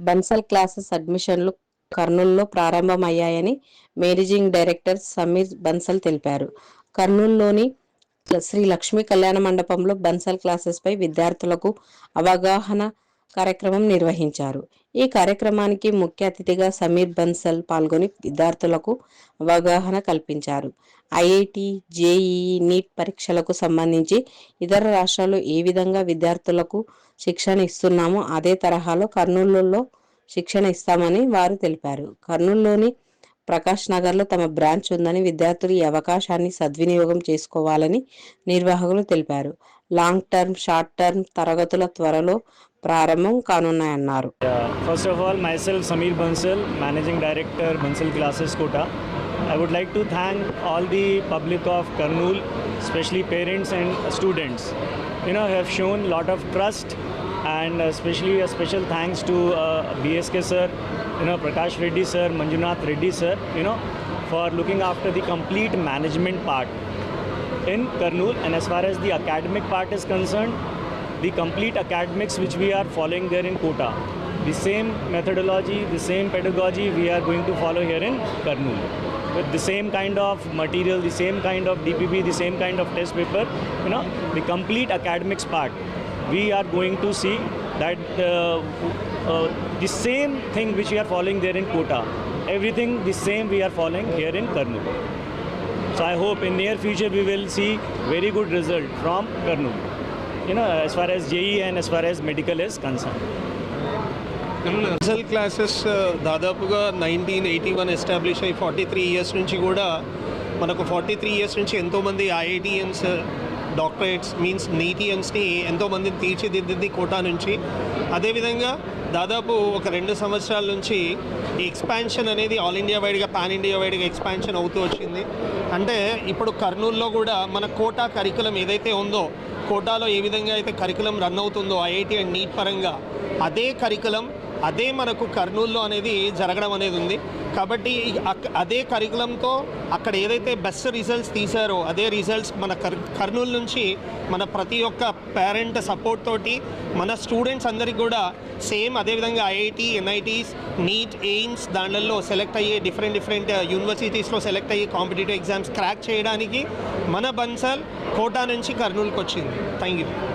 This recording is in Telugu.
బన్సల్ క్లాసెస్ అడ్మిషన్లు కర్నూలులో ప్రారంభమయ్యాయని మేనేజింగ్ డైరెక్టర్ సమీర్ బన్సల్ తెలిపారు. కర్నూలులోని శ్రీ లక్ష్మీ కళ్యాణ మండపంలో బన్సల్ క్లాసెస్పై విద్యార్థులకు అవగాహన కార్యక్రమం నిర్వహించారు. ఈ కార్యక్రమానికి ముఖ్య అతిథిగా సమీర్ బన్సల్ పాల్గొని విద్యార్థులకు అవగాహన కల్పించారు. ఐఐటి జేఈఈ నీట్ పరీక్షలకు సంబంధించి ఇతర రాష్ట్రాలు ఏ విధంగా విద్యార్థులకు శిక్షణ ఇస్తున్నామో అదే తరహాలో కర్నూలులో శిక్షణ ఇస్తామని వారు తెలిపారు. కర్నూలులోని ప్రకాష్ నగర్లో తమ బ్రాంచ్ ఉందని విద్యార్థులు ఈ అవకాశాన్ని సద్వినియోగం చేసుకోవాలని నిర్వాహకులు తెలిపారు. లాంగ్ టర్మ్ షార్ట్ టర్మ్ తరగతుల త్వరలో ప్రారంభం కానున్నాయన్నారు. First of all myself Sameer Bansal managing director Bansal classes కూడా I would like to thank all the public of Kurnool specially parents and students you know have shown lot of trust and especially a special thanks to uh, BSK sir, you know, Prakash Reddy sir, Manjunath Reddy sir, you know, for looking after the complete management part in Karnool. And as far as the academic part is concerned, the complete academics which we are following there in Kota, the same methodology, the same pedagogy we are going to follow here in Karnool. With the same kind of material, the same kind of DPP, the same kind of test paper, you know, the complete academics part, we are going to see that uh, uh, the same thing which we are following there in Kota, everything the same we are following here in Karnool. So I hope in near future we will see very good result from Karnool. You know, as far as JE and as far as medical is concerned. Result classes దాదాపుగా నైన్టీన్ ఎయిటీ వన్ ఎస్టాబ్లిష్ అయ్యి ఫార్టీ త్రీ ఇయర్స్ నుంచి కూడా మనకు ఫార్టీ త్రీ ఇయర్స్ నుంచి ఎంతోమంది ఐఐటియన్స్ డాక్టరేట్స్ మీన్స్ నీటియన్స్ని ఎంతోమందిని తీర్చిదిద్దింది కోటా నుంచి. అదేవిధంగా దాదాపు ఒక రెండు సంవత్సరాల నుంచి ఈ ఎక్స్పాన్షన్ అనేది ఆల్ ఇండియా వైడ్గా పాన్ ఇండియా వైడ్గా ఎక్స్పాన్షన్ అవుతూ వచ్చింది. అంటే ఇప్పుడు కర్నూలులో కూడా మన కోటా కరికులం ఏదైతే ఉందో కోటాలో ఏ విధంగా అయితే కరికులం రన్ అవుతుందో ఐఐటి అండ్ నీట్ పరంగా అదే కరికులం అదే మనకు కర్నూలులో అనేది జరగడం అనేది ఉంది. కాబట్టి అదే కరికులంతో అక్కడ ఏదైతే బెస్ట్ రిజల్ట్స్ తీశారో అదే రిజల్ట్స్ మన కర్ కర్నూలు నుంచి మన ప్రతి ఒక్క పేరెంట్ సపోర్ట్ తోటి మన స్టూడెంట్స్ అందరికి కూడా సేమ్ అదేవిధంగా ఐఐటి ఎన్ఐటీస్ నీట్ ఎయిమ్స్ దాంట్లో సెలెక్ట్ అయ్యే డిఫరెంట్ డిఫరెంట్ యూనివర్సిటీస్లో సెలెక్ట్ అయ్యే కాంపిటేటివ్ ఎగ్జామ్స్ క్రాక్ చేయడానికి మన బన్సల్ కోటా నుంచి కర్నూలుకి వచ్చింది థ్యాంక్ యూ